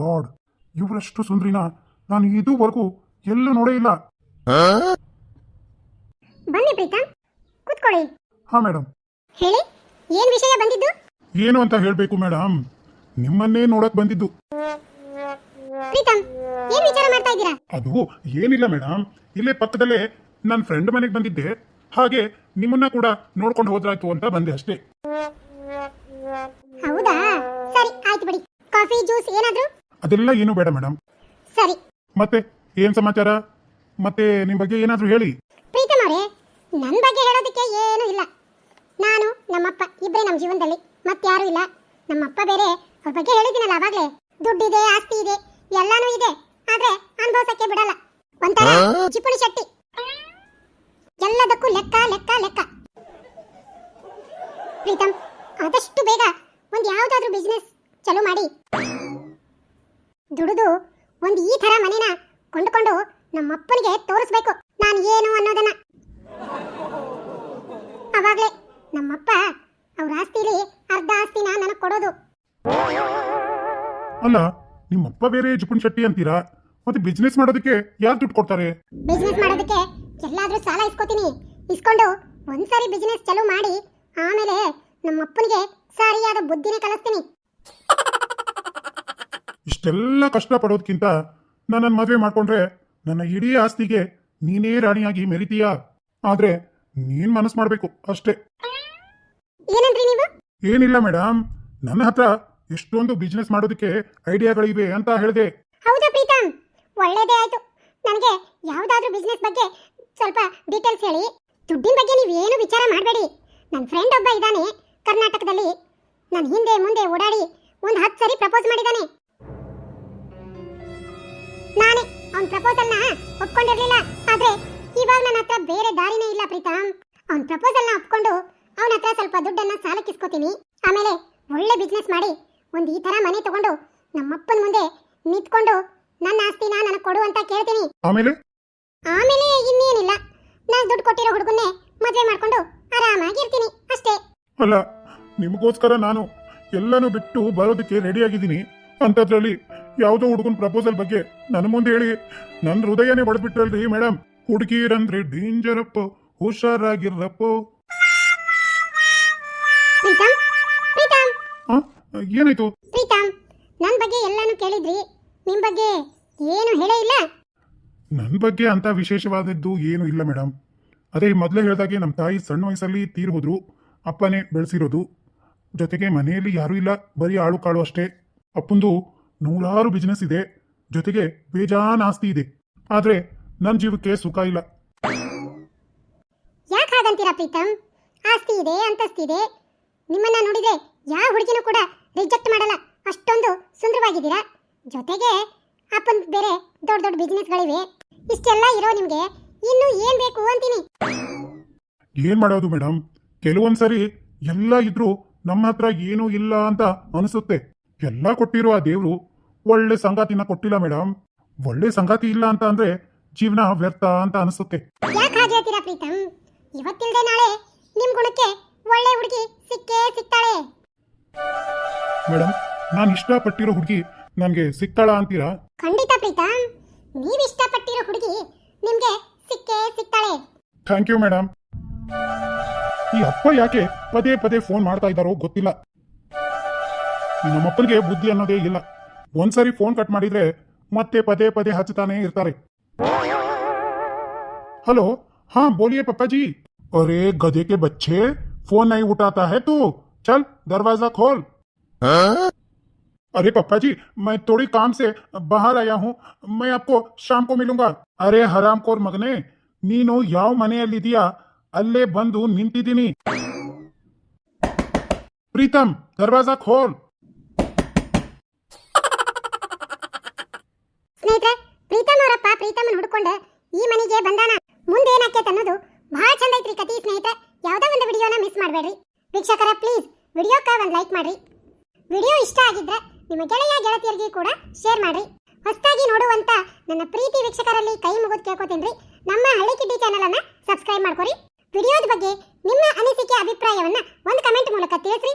God ಇವರಷ್ಟು ಸುಂದ್ರಿನ? ನಾನು ಇದುವರೆಗೂ ಎಲ್ಲೂ ನೋಡೇ ಇಲ್ಲ. ಬನ್ನಿ ಪ್ರೀತಾ ಕೂತ್ಕೊಳ್ಳಿ. ಹಾ ಮೇಡಮ್ ಹೇಳಿ ಏನ್ ವಿಷಯ ಬಂದಿದ್ದು? ಏನು ಅಂತ ಹೇಳಬೇಕು ಮೇಡಮ್ ನಿಮ್ಮನ್ನೇ ನೋಡಕ್ ಬಂದಿದ್ದು. ಪ್ರೀತಮ್ ಏನ್ ವಿಚಾರ ಮಾಡ್ತಾ ಇದ್ದೀರಾ? ಅದು ಏನಿಲ್ಲ ಮೇಡಮ್ ಇಲ್ಲೇ ಪಕ್ಕದಲ್ಲೇ ನನ್ನ ಫ್ರೆಂಡ್ ಮನೆಗೆ ಬಂದಿದ್ದೆ. ಹಾಗೆ ನಿಮ್ಮನ್ನ ಕೂಡ ನೋಡ್ಕೊಂಡು ಹೋದ್ರಾಯ್ತು ಅಂತ ಬಂದೆ ಅಷ್ಟೇ. ಹೌದಾ? ಸರಿ ಆಯ್ತು ಬಿಡಿ. ಕಾಫಿ ಜ್ಯೂಸ್ ಏನಾದ್ರು? ಅದೆಲ್ಲ ಏನು ಬೇಡ ಮೇಡಮ್ ಸರಿ. ಮತ್ತೆ ಏನ್ ಸಮಾಚಾರ? ಮತ್ತೆ ನಿಮ್ ಬಗ್ಗೆ ಏನಾದ್ರೂ ಹೇಳಿ. ಪ್ರೀತಮ್ ಅವರೇ ನನ್ನ ಬಗ್ಗೆ ಹೇಳೋದಕ್ಕೆ ಏನೂ ಇಲ್ಲ. ನಾನು ನಮ್ಮಪ್ಪ ಇಬ್ಬರೇ ನಮ್ಮ ಜೀವನದಲ್ಲಿ ಮತ್ತಾರೂ ಇಲ್ಲ. ನಮ್ಮಪ್ಪ ಬೇರೆ ಅವ್ರ ಬಗ್ಗೆ ಹೇಳಿದ್ದೀನಲ್ಲ ಅವಾಗಲೇ. ದುಡ್ಡಿದೆ ಆಸ್ತಿ ಇದೆ ಎಲ್ಲಾನು ಇದೆ. ಆದ್ರೆ ಅನುಭವಿಸಕ್ಕೆ ಬಿಡಲ್ಲ. ಒಂಥರ ಚಿಪ್ಪುಣಿ ಶೆಟ್ಟಿ. ಎಲ್ಲದಕ್ಕೂ ಲೆಕ್ಕ ಲೆಕ್ಕ ಲೆಕ್ಕ. ಪ್ರೀತಮ್ ಆದಷ್ಟು ಬೇಗ ಒಂದು ಯಾವ್ದಾದ್ರು ಬಿಸ್ನೆಸ್ ಚಲೋ ಮಾಡಿ. ದುಡಿದು ಒಂದು ಈ ತರ ಮನೇನ ಕೊಂಡುಕೊಂಡು ನಮ್ಮಪ್ಪನಿಗೆ ತೋರಿಸ್ಬೇಕು. ನಾನು ಏನು ಅನ್ನೋದನ್ನ. ಅವಾಗಲೇ ನಮ್ಮಪ್ಪ ಅವ್ರ ಆಸ್ತಿಲಿ ಅರ್ಧ ಆಸ್ತಿನ ನನಗೆ ಕೊಡೋದು. ಅಲ್ಲ ನಿಮ್ಮಪ್ಪ ಬೇರೆ ಜುಪುನ್ ಶೆಟ್ಟಿ ಅಂತೀರಾ? ಮತ್ತೆ ಬಿಸ್ನೆಸ್ ಮಾಡೋದಕ್ಕೆ ಯಾರು ದುಡ್ಡು ಕೊಡ್ತಾರೆ? ಬಿಸ್ನೆಸ್ ಮಾಡೋದಕ್ಕೆ ಎಲ್ಲಾದ್ರೂ ಸಾಲ ಇಸ್ಕೋತೀನಿ. ಇಸ್ಕೊಂಡು ಒಂದ್ಸಾರಿ ಬಿಸ್ನೆಸ್ ಚಾಲೂ ಮಾಡಿ ಆಮೇಲೆ ನಮ್ಮಪ್ಪನಿಗೆ ಸರಿಯಾದ ಬುದ್ಧಿನೇ ಕಲಿಸ್ತೀನಿ. ಇಷ್ಟೆಲ್ಲ ಕಷ್ಟ ಪಡೋದಕ್ಕಿಂತ ನನ್ನನ್ನು ಮದುವೆ ಮಾಡಿಕೊಂಡ್ರೆ ನನ್ನ ಇಡೀ ಆಸ್ತಿಗೆ ನೀನೇ ರಾಣಿಯಾಗಿ ಮೆರಿತೀಯಾ? ಆದ್ರೆ ನೀನ್ ಮನಸ್ಸು ಮಾಡಬೇಕು ಅಷ್ಟೇ. ನೀವು? ಏನಿಲ್ಲ ಮೇಡಮ್ ನನ್ನ ಹತ್ರ ಎಷ್ಟೊಂದು ಬಿಸ್ನೆಸ್ ಮಾಡೋದಕ್ಕೆ ಐಡಿಯಾಗಳಿವೆ ಅಂತ ಹೇಳಿದೆ. ಹೌದಾ ಪ್ರೀತಮ್? ಒಳ್ಳೇದೇ ಆಯ್ತು. ನನಗೆ ಯಾವ್ದಾದ್ರೂ ಬಿಸ್ನೆಸ್ ಬಗ್ಗೆ ಸ್ವಲ್ಪ ಡೀಟೇಲ್ಸ್ ಹೇಳಿ. ದುಡ್ಡಿನ ಬಗ್ಗೆ ನೀವೇನು ವಿಚಾರ ಮಾಡಬೇಡಿ. ನನ್ನ ಫ್ರೆಂಡ್ ಒಬ್ಬ ಇದ್ದಾನೆ ಕರ್ನಾಟಕದಲ್ಲಿ. ನನ್ನ ಹಿಂದೆ ಮುಂದೆ ಓಡಾಡಿ ಒಂದು ಹತ್ತು ಸರಿ ಪ್ರಪೋಸ್ ಮಾಡಿದ್ದಾನೆ ನಾನೇ ಅವನ ಪ್ರಪೋಸಲ್ನ ಒಪ್ಕೊಂಡಿರ್ಲಿಲ್ಲ. ಆದ್ರೆ ಇವಾಗ ನನ್ನ ಹತ್ರ ಬೇರೆ ದಾರಿನೇ ಇಲ್ಲ ಪ್ರೀತಮ್ ಅವನ ಪ್ರಪೋಸಲ್ನ ಒಪ್ಕೊಂಡು ಅವನ ಹತ್ರ ಸ್ವಲ್ಪ ದುಡ್ಡನ್ನ ಸಾಲಕ್ಕಿಸ್ಕೋತೀನಿ ಆಮೇಲೆ ಒಳ್ಳೆ ಬಿಸ್ನೆಸ್ ಮಾಡಿ ಒಂದು ಈ ತರ ಮನೆ ತಗೊಂಡು ನಮ್ಮಪ್ಪನ ಮುಂದೆ ನಿಂತ್ಕೊಂಡು ನನ್ನ ಆಸ್ತಿನ ನನಗೆ ಕೊಡು ಅಂತ ಕೇಳ್ತೀನಿ. ಆಮೇಲೆ? ಆಮೇಲೆ ಇನ್ನೇನಿಲ್ಲ. ನಾನು ದುಡ್ಡು ಕೊಟ್ಟಿರೋ ಹುಡುಗನ್ನೇ ಮದುವೆ ಮಾಡ್ಕೊಂಡು ಆರಾಮಾಗಿರ್ತೀನಿ ಅಷ್ಟೇ. ಅಲ್ಲ ನಿಮಗೋಸ್ಕರ ನಾನು ಎಲ್ಲನೂ ಬಿಟ್ಟು ಬರೋದಕ್ಕೆ ರೆಡಿ ಆಗಿದ್ದೀನಿ. ಅಂಥದ್ರಲ್ಲಿ ಯಾವುದೋ ಹುಡುಗನ ಪ್ರಪೋಸಲ್ ಬಗ್ಗೆ ನನ್ನ ಮುಂದೆ ಹೇಳಿ. ನನ್ನ ಹೃದಯನೇ ಬಡ್ಬಿಟ್ರಲ್ರಿ ಮೇಡಮ್ ಹುಡುಗಿರಂದ್ರೆ ಡೇಂಜರಪ್ಪ ಹುಷಾರಾಗಿರಪ್ಪ. ಪ್ರೀತಮ್ ಪ್ರೀತಮ್. ಆ? ಏನಾಯ್ತು? ಪ್ರೀತಮ್ ನನ್ನ ಬಗ್ಗೆ ಎಲ್ಲಾನು ಕೇಳಿದ್ರಿ. ನಿಮ್ ಬಗ್ಗೆ ಏನು ಹೇಳೇ ಇಲ್ಲ. ನನ್ನ ಬಗ್ಗೆ ಅಂತ ವಿಶೇಷವಾದದ್ದು ಏನು ಇಲ್ಲ ಮೇಡಮ್ ಅದೇ ಮೊದಲೇ ಹೇಳ್ದಾಗೆ ನಮ್ಮ ತಾಯಿ ಸಣ್ಣ ವಯಸ್ಸಲ್ಲಿ ತೀರ್ ಹೋದ್ರು ಅಪ್ಪನೇ ಬೆಳೆಸಿರೋದು. ಜೊತೆಗೆ ಮನೆಯಲ್ಲಿ ಯಾರೂ ಇಲ್ಲ ಬರೀ ಆಳು ಕಾಳು ಅಷ್ಟೇ. ಅಪ್ಪಂದು ನೂರಾರು ಬಿಸ್ನೆಸ್ ಇದೆ. ಜೊತೆಗೆ ಬೇಜಾನ್ ಆಸ್ತಿ ಇದೆ. ಆದ್ರೆ ನನ್ನ ಜೀವಕ್ಕೆ ಸುಖ ಇಲ್ಲ. ಯಾಕೆ ಹಾಗಂತೀರಾ ಪ್ರೀತಮ್ ಆಸ್ತಿ ಇದೆ ಅಂತಸ್ತಿದೆ ನಿಮ್ಮನ್ನ ನೋಡಿದ್ರೆ ಯಾವ ಹುಡುಗಿನೂ ಕೂಡ ರಿಜೆಕ್ಟ್ ಮಾಡಲ್ಲ. ಅಷ್ಟೊಂದು ಸುಂದರವಾಗಿದ್ದೀರಾ? ಜೊತೆಗೆ ಅಪ್ಪನ್ ಬೇರೆ ದೊಡ್ಡ ದೊಡ್ಡ ಬಿಸ್ನೆಸ್ಗಳಿವೆ ಇಷ್ಟೆಲ್ಲ ಇರೋ ನಿಮಗೆ ಇನ್ನು ಏನ್ ಬೇಕು ಅಂತೀನಿ? ಏನು ಮಾಡೋದು ಮೇಡಮ್ ಕೆಲವೊಂದ್ಸರಿ ಎಲ್ಲ ಇದ್ರೂ ನಮ್ಮ ಹತ್ರ ಏನೂ ಇಲ್ಲ ಅಂತ ಅನಿಸುತ್ತೆ. ಎಲ್ಲ ಕೊಟ್ಟಿರುವ ಆ ದೇವರು ಒಳ್ಳೆ ಸಂಗಾತಿನ ಕೊಟ್ಟಿಲ್ಲ ಮೇಡಮ್ ಒಳ್ಳೆ ಸಂಗಾತಿ ಇಲ್ಲ ಅಂತ ಅಂದ್ರೆ ಜೀವನ ವ್ಯರ್ಥ ಅಂತ ಅನಿಸುತ್ತೆ. ಯಾಕೆ ಹಾಗೆ ಹೇಳ್ತೀರಾ ಪ್ರೀತಮ್ ಇವತ್ತಿಲ್ದೆ ನಾಳೆ ನಿಮ್ ಗುಣಕ್ಕೆ ಒಳ್ಳೆ ಹುಡುಗಿ ಸಿಕ್ಕೇ ಸಿಗ್ತಾಳೆ. ಮೇಡಮ್ ನಾನು ಇಷ್ಟಪಟ್ಟಿರೋ ಹುಡುಗಿ ನನಗೆ ಸಿಗ್ತಾಳ ಅಂತೀರಾ? ಖಂಡಿತ ಪ್ರೀತಮ್ ನೀವ್ ಇಷ್ಟಪಟ್ಟಿರೋ ಹುಡುಗಿ ನಿಮ್ಗೆ ಸಿಕ್ಕೇ ಸಿಗ್ತಾಳೆ. ಥ್ಯಾಂಕ್ ಯು ಮೇಡಮ್ ಈ ಅಪ್ಪ ಯಾಕೆ ಪದೇ ಪದೇ ಫೋನ್ ಮಾಡ್ತಾ ಇದ್ದಾರೋ ಗೊತ್ತಿಲ್ಲ. ನಮ್ಮಪ್ಪನಿಗೆ ಬುದ್ಧಿ ಅನ್ನೋದೇ ಇಲ್ಲ. ಒಂದ್ಸರಿ ಫೋನ್ ಕಟ್ ಮಾಡಿದ್ರೆ ಮತ್ತೆ ಪದೇ ಪದೇ ಹಚ್ಚತಾನೆ ಇರ್ತಾರೆ हेलो हाँ बोलिए पापा जी अरे गधे के बच्चे फोन नहीं उठाता है तू चल दरवाजा खोल अरे पापा जी मैं थोड़ी काम से बाहर आया हूँ मैं आपको शाम को मिलूंगा अरे हराम ಕೋರ್ ಮಗನೇ ನೀನು ಯಾವ ಮನೆಯಲ್ಲಿದೀಯಾ ಅಲ್ಲೇ ಬಂದು ನಿಂತಿದ್ದೀನಿ ಪ್ರೀತಮ್ ದರ್ವಾಜಾ ಖೋಲ್ ಈ ಮನೆಗೆ ಬಂದಾನ? ಮುಂದೆ ಏನಾಕೇತ್ ಅನ್ನೋದು ಬಹಳ ಚಂದ ಐತ್ರಿ ಕತಿ ಸ್ನೇಹಿತರೆ. ಯಾವುದೋ ಒಂದು ವಿಡಿಯೋನ ಮಿಸ್ ಮಾಡಬೇಡ್ರಿ. ವೀಕ್ಷಕರ ಪ್ಲೀಸ್ ವಿಡಿಯೋಕ್ಕ ಒಂದು ಲೈಕ್ ಮಾಡ್ರಿ. ವಿಡಿಯೋ ಇಷ್ಟ ಆಗಿದ್ರೆ ನಿಮ್ಮ ಗೆಳೆಯ, ಗೆಳತಿಯರಿಗೆ ಕೂಡ ಶೇರ್ ಮಾಡ್ರಿ. ಹೊಸದಾಗಿ ನೋಡುವಂತ ನನ್ನ ಪ್ರೀತಿ ವೀಕ್ಷಕರಲ್ಲಿ ಕೈ ಮುಗಿದು ಕೇಳ್ಕೊತೀನಿ ನಮ್ಮ ಹಳ್ಳಿ ಕಿಡ್ಡಿ ಚಾನಲ್ ಅನ್ನ ಸಬ್ಸ್ಕ್ರೈಬ್ ಮಾಡ್ಕೊರಿ. ವಿಡಿಯೋದ ಬಗ್ಗೆ ನಿಮ್ಮ ಅನಿಸಿಕೆ, ಅಭಿಪ್ರಾಯವನ್ನ ಒಂದು ಕಮೆಂಟ್ ಮೂಲಕ ತಿಳಿಸ್ರಿ.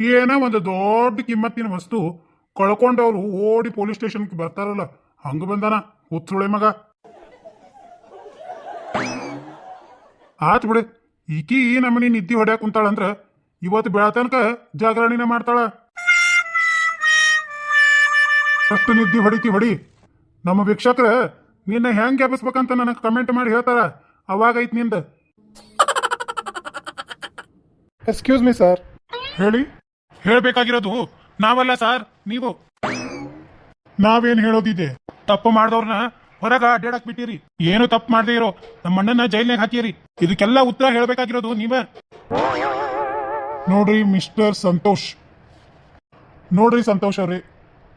ಏನೋ ಒಂದು ದೊಡ್ಡ ಕಿಮ್ಮತ್ತಿನ ವಸ್ತು ಕಳ್ಕೊಂಡವ್ರು ಓಡಿ ಪೊಲೀಸ್ ಸ್ಟೇಷನ್ಗೆ ಬರ್ತಾರಲ್ಲ ಹಂಗ ಬಂದಾನ ಹುಚ್ಚುಳೆ ಮಗ. ಆತ್ ಬಿಡು ಈಕಿ ಈ ನಮನಿ ನಿದ್ದೆ ಹೊಡ್ಯಾಕ ಕುಂತಾಳಂದ್ರ ಇವತ್ತು ಬೆಳತನಕ ಜಾಗರಣಿನ ಮಾಡ್ತಾಳ. ಅಷ್ಟು ನಿದ್ದೆ ಹೊಡಿತಿ ಹೊಡಿ ನಮ್ಮ ವೀಕ್ಷಕರ ನಿನ್ನ ಹೆಂಗ್ ಎಬ್ಬಿಸ್ಬೇಕಂತ ನನಗೆ ಕಮೆಂಟ್ ಮಾಡಿ ಹೇಳ್ತಾರ ಅವಾಗ ಐತ್ನಿಂದ. ಎಕ್ಸ್ಕ್ಯೂಸ್ ಮೀ ಸರ್ ಹೇಳಿ ಹೇಳ್ಬೇಕಾಗಿರೋದು ನಾವಲ್ಲ ಸರ್ ನೀವು ನಾವೇನ್ ಹೇಳೋದಿದೆ? ತಪ್ಪು ಮಾಡ್ದವ್ರನ್ನ ಹೊರಗ ಅಡ್ಡಾಡಕ್ ಬಿಟ್ಟಿರಿ. ಏನು ತಪ್ಪು ಮಾಡದೇ ಇರೋ, ನಮ್ಮ ಅಣ್ಣನ ಜೈಲ್ನಾಗ ಹಾಕಿರಿ. ಇದಕ್ಕೆಲ್ಲ ಉತ್ತರ ಹೇಳ್ಬೇಕಾಗಿರೋದು ನೀವ. ನೋಡ್ರಿ ಮಿಸ್ಟರ್ ಸಂತೋಷ್. ನೋಡ್ರಿ ಸಂತೋಷ್ ಅವ್ರಿ,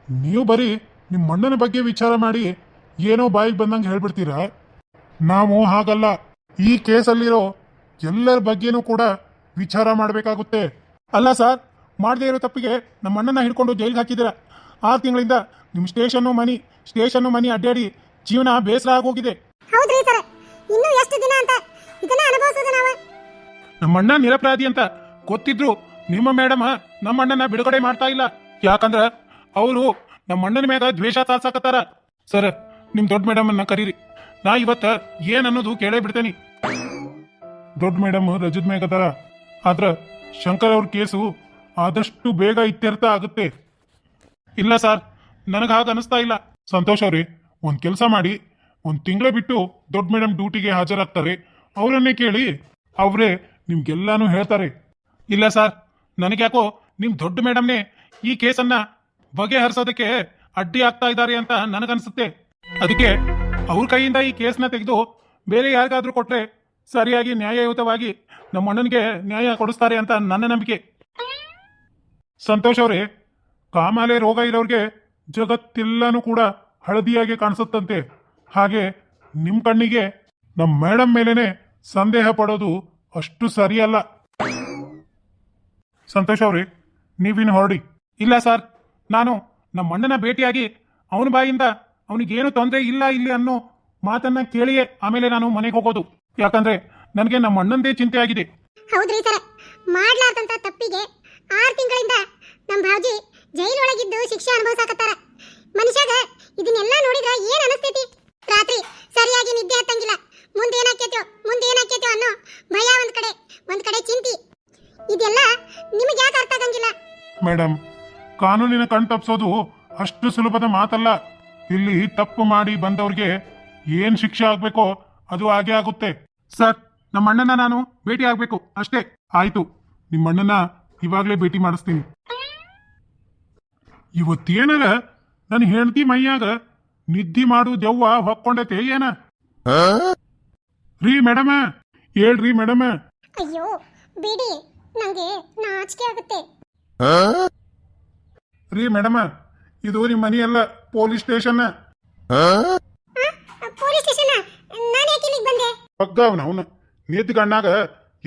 ನೀವು ಬರೀ ನಿಮ್ಮ ಅಣ್ಣನ ಬಗ್ಗೆ ವಿಚಾರ ಮಾಡಿ ಏನೋ ಬಾಯಿಗೆ ಬಂದಂಗೆ ಹೇಳ್ಬಿಡ್ತೀರಾ? ನಾವು ಹಾಗಲ್ಲ. ಈ ಕೇಸಲ್ಲಿರೋ ಎಲ್ಲರ ಬಗ್ಗೆನೂ ಕೂಡ ವಿಚಾರ ಮಾಡಬೇಕಾಗುತ್ತೆ. ಅಲ್ಲ ಸರ್ ಮಾಡದೇ ಇರೋ ತಪ್ಪಿಗೆ ನಮ್ಮ ಅಣ್ಣನ ಹಿಡ್ಕೊಂಡು ಜೈಲಿಗೆ ಹಾಕಿದ್ದೀರಾ. ಆರು ತಿಂಗಳಿಂದ ನಿಮ್ಮ ಸ್ಟೇಷನ್ನು ಮನಿ ಸ್ಟೇಷನ್ನು ಮನಿ ಅಡ್ಡಾಡಿ ಜೀವನ ಬೇಸರ ಆಗೋಗಿದೆ ಹೌದ್ರಿ ಸರ್. ಇನ್ನೂ ಎಷ್ಟು ದಿನ ಅಂತ? ಇದನ್ನ ಅನುಭವಿಸೋದು ನಾವು. ನಮ್ಮ ಅಣ್ಣ ನಿರಪರಾಧಿ ಅಂತ ಗೊತ್ತಿದ್ರು ನಿಮ್ಮ ಮೇಡಮ್ ನಮ್ಮ ಅಣ್ಣನ ಬಿಡುಗಡೆ ಮಾಡ್ತಾ ಇಲ್ಲ. ಯಾಕಂದ್ರ ಅವರು ನಮ್ಮ ಅಣ್ಣನ ಮ್ಯಾಗ ದ್ವೇಷ ತಾಸಾಕತ್ತಾರ ಸರ್ ನಿಮ್ ದೊಡ್ಡ ಮೇಡಮ್ ಅನ್ನ ಕರೀರಿ. ನಾ ಇವತ್ತ ಏನ್ ಅನ್ನೋದು ಕೇಳೇ ಬಿಡ್ತೇನೆ. ದೊಡ್ಡ ಮೇಡಮ್ ರಜದ ಮೇಗದಾರ ಆದ್ರ ಶಂಕರ್ ಅವ್ರ ಕೇಸು ಆದಷ್ಟು ಬೇಗ ಇತ್ಯರ್ಥ ಆಗುತ್ತೆ. ಇಲ್ಲ ಸರ್, ನನಗೆ ಹಾಗೆ ಅನಿಸ್ತಾ ಇಲ್ಲ. ಸಂತೋಷ್ ಅವ್ರಿ, ಒಂದು ಕೆಲಸ ಮಾಡಿ. ಒಂದು ತಿಂಗಳ ಬಿಟ್ಟು ದೊಡ್ಡ ಮೇಡಮ್ ಡ್ಯೂಟಿಗೆ ಹಾಜರಾಗ್ತಾರೆ. ಅವರನ್ನೇ ಕೇಳಿ ಅವರೇ ನಿಮ್ಗೆಲ್ಲಾನು ಹೇಳ್ತಾರೆ. ಇಲ್ಲ ಸರ್ ನನಗೆ ಯಾಕೋ ನಿಮ್ಮ ದೊಡ್ಡ ಮೇಡಮ್ನೇ ಈ ಕೇಸನ್ನ ಬಗೆಹರಿಸೋದಕ್ಕೆ ಅಡ್ಡಿ ಆಗ್ತಾ ಇದ್ದಾರೆ ಅಂತ ನನಗನ್ಸುತ್ತೆ. ಅದಕ್ಕೆ ಅವ್ರ ಕೈಯಿಂದ ಈ ಕೇಸ್ನ ತೆಗೆದು ಬೇರೆ ಯಾರಿಗಾದ್ರೂ ಕೊಟ್ಟರೆ ಸರಿಯಾಗಿ ನ್ಯಾಯಯುತವಾಗಿ ನಮ್ಮ ಅಣ್ಣನಿಗೆ ನ್ಯಾಯ ಕೊಡಿಸ್ತಾರೆ ಅಂತ ನನ್ನ ನಂಬಿಕೆ. ಸಂತೋಷ್ ಅವರೇ, ಕಾಮಾಲೆ ರೋಗ ಇರೋರಿಗೆ ಜಗತ್ತೆಲ್ಲನೂ ಕೂಡ ಹಳದಿಯಾಗಿ ಕಾಣಿಸುತ್ತಂತೆ. ಹಾಗೆ ನಿಮ್ಮ ಕಣ್ಣಿಗೆ ನಮ್ಮ ಮೇಡಮ್ ಮೇಲೇನೆ ಸಂದೇಹ ಪಡೋದು ಅಷ್ಟು ಸರಿಯಲ್ಲ. ಸಂತೋಷ್ ಅವ್ರಿ, ನೀವಿನ್ನು ಹೊರಡಿ. ಇಲ್ಲ ಸರ್, ನಾನು ನಮ್ಮ ಅಣ್ಣನ ಭೇಟಿಯಾಗಿ ಅವನ ಬಾಯಿಂದ ಅವನಿಗೇನು ತೊಂದರೆ ಇಲ್ಲ ಇಲ್ಲಿ ಅನ್ನೋ ಮಾತನ್ನ ಕೇಳಿಯೇ ಆಮೇಲೆ ನಾನು ಮನೆಗೆ ಹೋಗೋದು. ಯಾಕಂದ್ರೆ ನನಗೆ ನಮ್ಮ ಅಣ್ಣಂದೇ ಚಿಂತೆ ಆಗಿದೆ. ಹೌದ್ರಿ ಸರ್, ಮಾಡ್ಲಾರ್ದಂತ ತಪ್ಪಿಗೆ ಆರು ತಿಂಗಳಿಂದ ನಮ್ಮ ಭಾವಜಿ ಜೈಲೊಳಗಿದ್ದು ಶಿಕ್ಷೆ ಅನುಭವಿಸಾಕತ್ತಾರ. ಮನುಷ್ಯಾಗ ಇದನ್ನೆಲ್ಲ ನೋಡಿದ್ರ ಏನ್ ಅನಿಸ್ತೈತಿ? ರಾತ್ರಿ ಸರಿಯಾಗಿ ನಿದ್ದೆ ಹತ್ತಂಗಿಲ್ಲ. ಮುಂದೆ ಏನಾಕೇತೋ ಮುಂದೆ ಏನಾಕೇತೋ ಅನ್ನೋ ಭಯ ಒಂದ್ ಕಡೆ ಒಂದ್ ಕಡೆ ಚಿಂತಿ. ಇದೆಲ್ಲ ನಿಮಗೆ ಯಾಕೆ ಅರ್ಥ ಆಗಂಗಿಲ್ಲ? ಮೇಡಮ್ ಕಾನೂನಿನ ಕಣ್ ತಪ್ಪಿಸೋದು ಅಷ್ಟು ಸುಲಭದ ಮಾತಲ್ಲ. ಇಲ್ಲಿ ತಪ್ಪು ಮಾಡಿ ಬಂದವ್ರಿಗೆ ಏನ್ ಶಿಕ್ಷೆ ಆಗ್ಬೇಕೋ ಅದು ಹಾಗೆ ಆಗುತ್ತೆ. ಸರ್ ನಮ್ಮ ಅಣ್ಣನ ನಾನು ಭೇಟಿ ಆಗ್ಬೇಕು, ಅಷ್ಟೇ. ಆಯ್ತು. ನಿಮ್ಮ ಅಣ್ಣನ ಇವಾಗಲೇ ಭೇಟಿ ಮಾಡಿಸ್ತೀನಿ. ಇವತ್ತೇನಾಗ ನನ್ನ ಹೆಂಡತಿ ಮೈಯಾಗ ನಿದ್ದಿ ಮಾಡು ದೆವ್ವ ಹೊಕ್ಕೊಂಡೈತೆ ಏನ? ರೀ ಮೇಡಮ ಹೇಳ್ರಿ ಮೇಡಮ. ಅಯ್ಯೋ ಬಿಡಿ ನಂಗೆ ನಾಚಿಕೆ ಆಗುತ್ತೆ. ರೀ ಮೇಡಮ ಇದು ನಿಮ್ಮ ಮನೆಯಲ್ಲ ಪೊಲೀಸ್ ಸ್ಟೇಷನ್. ಪೊಲೀಸ್ ಸ್ಟೇಷನ್ ನಾನು ಯಾಕೆ ಇಲ್ಲಿಗೆ ಬಂದೆ? ಪಗ್ಗ ಅವನ ಅವನು. ನಿದ್ದ ಗಣ್ಣಾಗ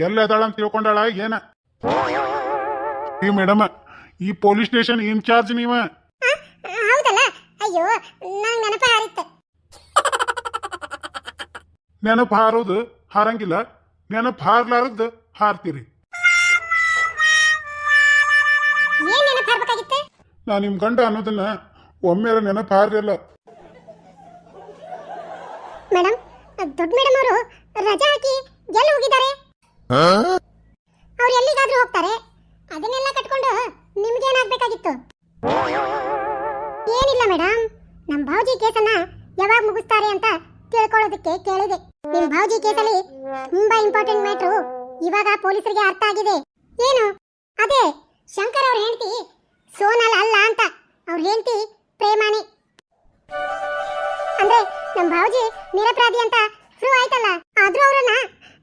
ಎಲ್ಲ ಅದಾಳ ಅಂತ ತಿಳ್ಕೊಂಡಾಳ ಏನ? ಈ ಮೇಡಮ ಈ ಪೊಲೀಸ್ ಸ್ಟೇಷನ್ ಇನ್ಚಾರ್ಜ್ ನೀವ. ಹೌದಲ್ಲ? ಅಯ್ಯೋ ನಂಗೆ ನೆನಪ ಹಾರಿತ್ತು. ನೆನಪು ಹಾರೋದು ಹಾರಂಗಿಲ್ಲ ನೆನಪು ಹಾರ್ಲಾರದ್ದು ಹಾರ್ತೀರಿ. ಏನ್ ನೆನಪು ಹಾರ್ಬೇಕಾಗಿತ್ತು? ನಾ ನಿಮ್ ಗಂಡ ಅನ್ನೋದನ್ನ ಒಮ್ಮೆ ನೆನಪು ಹಾರಿಲ್ಲ ಮೇಡಮ್ ದೊಡ್ಡ ಮೇಡಮ್ ಅವರು ರಜಾ ಹಾಕಿ ಎಲ್ಲಿ ಹೋಗಿದ್ದಾರೆ? ಅವ್ರು ಎಲ್ಲಿಗಾದ್ರೂ ಹೋಗ್ತಾರೆ. ಅದನ್ನೆಲ್ಲ ಏನಿಲ್ಲ ಮೇಡಮ್ ನಮ್ ಭಾವಜಿ ಕೇಸನ್ನ ಯಾವಾಗ ಮುಗಿಸ್ತಾರೆ ಅಂತ ತಿಳ್ಕೊಳ್ಳೋದಕ್ಕೆ ಕೇಳಿದೆ. ನಿಮ್ ಭಾವಜಿ ಕೇಸಲ್ಲಿ ತುಂಬಾ ಇಂಪಾರ್ಟೆಂಟ್ ಮ್ಯಾಟ್ರು ಇವಾಗ ಪೊಲೀಸರಿಗೆ ಅರ್ಥ ಆಗಿದೆ. ಏನು? ಅದೇ, ಶಂಕರ್ ಅವ್ರ ಹೆಂಡತಿ ಸೋನಲ್ ಅಲ್ಲ ಅಂತ ಅವ್ರ ಹೆಂಡತಿ ಪ್ರೇಮಾನಿ ಅಂದ್ರೆ ನಮ್ ಭಾವಜಿ ನಿರಪರಾಧಿ ಅಂತ ಪ್ರೂವ್ ಆಯ್ತಲ್ಲ? ಆದ್ರೂ ಅವರನ್ನ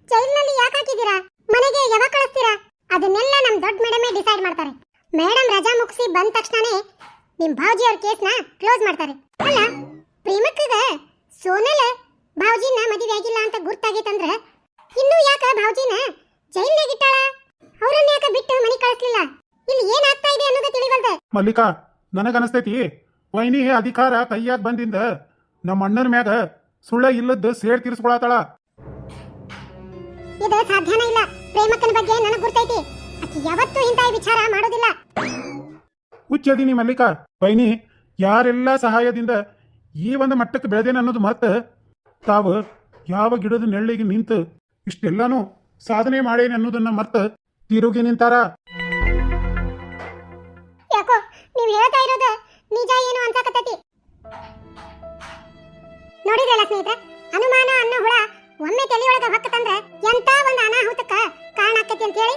ಜೈಲಿನಲ್ಲಿ ಯಾಕೆ ಹಾಕಿದೀರಾ ಮನೆಗೆ ಯಾವಾಗ ಕಳಿಸ್ತೀರಾ? ಅದನ್ನೆಲ್ಲ ನಮ್ ದೊಡ್ಡ ಮೇಡಮೇ ಡಿಸೈಡ್ ಮಾಡ್ತಾರೆ. ಮೇಡಮ್ ರಜಾ ಮುಗಿಸಿ ಬಂದ ತಕ್ಷಣನೇ ನಿಮ್ಮ ಭಾವಜಿ ಅವ್ರ ಕೇಸ್ನ ಕ್ಲೋಸ್ ಮಾಡ್ತಾರೆ. ಅಲ್ಲ ಪ್ರೇಮಕ್ಕಗ ಸೋನಲ್ ಭಾವಜಿನ ಮದುವೆ ಆಗಿಲ್ಲ ಅಂತ ಗುರ್ತಾಗೈತಂದ್ರ ಇನ್ನು ಯಾಕ ಭಾವಜಿನ ಜೈಲ್ನಾಗ ಇಟ್ಟಾಳ? ಅವರನ್ನ ಯಾಕ ಬಿಟ್ಟು ಮನೆ ಕಳಿಸ್ಲಿಲ್ಲ? ಇಲ್ಲಿ ಏನಾಗ್ತಾ ಇದೆ ಅನ್ನೋದು ತಿಳಿವಲ್ದ. ಮಲ್ಲಿಕಾ ನನಗನಸ್ತೈತಿ. ವೈನಿ ಅಧಿಕಾರ ಕೈಯಾಗ ಬಂದಿಂದ ನಮ್ಮ ಅಣ್ಣನ ಮ್ಯಾಗ ಸುಳ್ಳ ಇಲ್ಲದ ಸೇಡ್ ತೀರಿಸ್ಕೊಳತಾಳ ಇದು ಸಾಧ್ಯನೇ ಇಲ್ಲ. ಪ್ರೇಮಕ್ಕನ ಬಗ್ಗೆ ನನಗೆ ಗುರ್ತೈತಿ. ಆಕಿ ಯಾವತ್ತೂ ಇಂಥ ವಿಚಾರ ಮಾಡೋದಿಲ್ಲ. ಹುಚ್ಚದೀನಿ ಮಲ್ಲಿಕಾ ಬೈನಿ ಯಾರೆಲ್ಲ ಸಹಾಯದಿಂದ ಈ ಒಂದು ಮಟ್ಟಕ್ಕೆ ಬೆಳೆದೇನೆ ಅನ್ನೋದು ಮತ್ತೆ ತಾವು ಯಾವ ಗಿಡದ ನೆಳ್ಳಿಗೆ ನಿಂತು ಇಷ್ಟೆಲ್ಲಾನು ಸಾಧನೆ ಮಾಡೇನೆ ಅನ್ನೋದನ್ನ ಮತ್ತೆ ತಿರುಗಿ ನಿಂತಾರ? ಯಾಕೋ ನೀವು ಹೇಳ್ತಾ ಇರೋದು ನಿಜ ಏನು ಅನ್ಸಾಕತ್ತೈತಿ? ನೋಡಿದ್ರಲ್ಲ ಸ್ನೇಹಿತರೆ ಅನುಮಾನ ಅನ್ನೋ ಹುಳ ಒಮ್ಮೆ ತಲೆಯೊಳಗೆ ಹೊಕ್ಕ ತಂದ್ರೆ ಎಂತ ಒಂದು ಅನಾಹುತಕ್ಕ ಕಾರಣ ಆಕತಿ ಅಂತ ಹೇಳಿ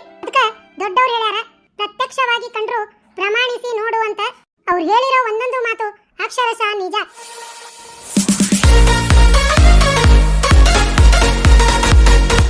ದೊಡ್ಡವ್ರು ಹೇಳ್ಯಾರ ಪ್ರತ್ಯಕ್ಷವಾಗಿ ಕಂಡ್ರು ಪ್ರಮಾಣಿಸಿ ನೋಡು ಅಂತ. ಅವ್ರು ಹೇಳಿರೋ ಒಂದೊಂದು ಮಾತು ಅಕ್ಷರಶಃ ನಿಜ.